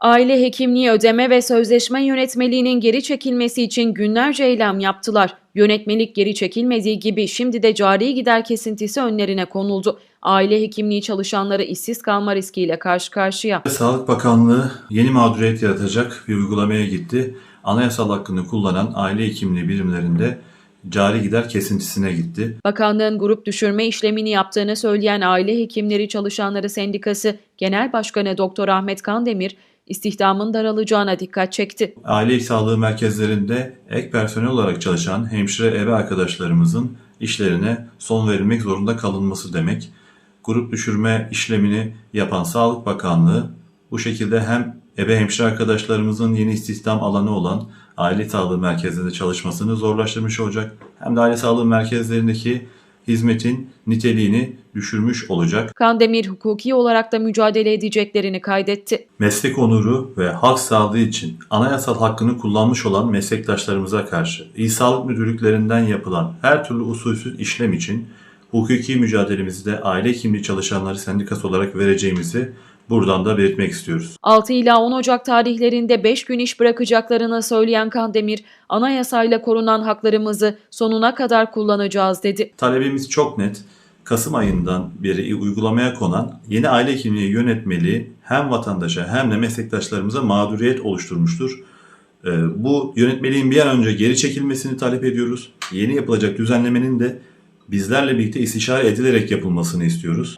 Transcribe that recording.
Aile hekimliği ödeme ve sözleşme yönetmeliğinin geri çekilmesi için günlerce eylem yaptılar. Yönetmelik geri çekilmediği gibi şimdi de cari gider kesintisi önlerine konuldu. Aile hekimliği çalışanları işsiz kalma riskiyle karşı karşıya. Sağlık Bakanlığı yeni mağduriyet yaratacak bir uygulamaya gitti. Anayasal hakkını kullanan aile hekimliği birimlerinde cari gider kesintisine gitti. Bakanlığın grup düşürme işlemini yaptığını söyleyen Aile Hekimleri Çalışanları Sendikası Genel Başkanı Doktor Ahmet Kandemir, istihdamın daralacağına dikkat çekti. Aile sağlığı merkezlerinde ek personel olarak çalışan hemşire ebe arkadaşlarımızın işlerine son verilmek zorunda kalınması demek. Grup düşürme işlemini yapan Sağlık Bakanlığı bu şekilde hem ebe hemşire arkadaşlarımızın yeni istihdam alanı olan aile sağlığı merkezinde çalışmasını zorlaştırmış olacak. Hem de aile sağlığı merkezlerindeki hizmetin niteliğini düşürmüş olacak. Kandemir hukuki olarak da mücadele edeceklerini kaydetti. meslek onuru ve halk sağlığı için anayasal hakkını kullanmış olan meslektaşlarımıza karşı İl Sağlık Müdürlüklerinden yapılan her türlü usulsüz işlem için hukuki mücadelemizi de aile hekimliği çalışanları sendikası olarak vereceğimizi buradan da belirtmek istiyoruz. 6 ila 10 Ocak tarihlerinde 5 gün iş bırakacaklarını söyleyen Kandemir, anayasayla korunan haklarımızı sonuna kadar kullanacağız dedi. Talebimiz çok net. Kasım ayından beri uygulamaya konan yeni aile hekimliği yönetmeliği hem vatandaşa hem de meslektaşlarımıza mağduriyet oluşturmuştur. Ee, Bu yönetmeliğin bir an önce geri çekilmesini talep ediyoruz. Yeni yapılacak düzenlemenin de bizlerle birlikte istişare edilerek yapılmasını istiyoruz.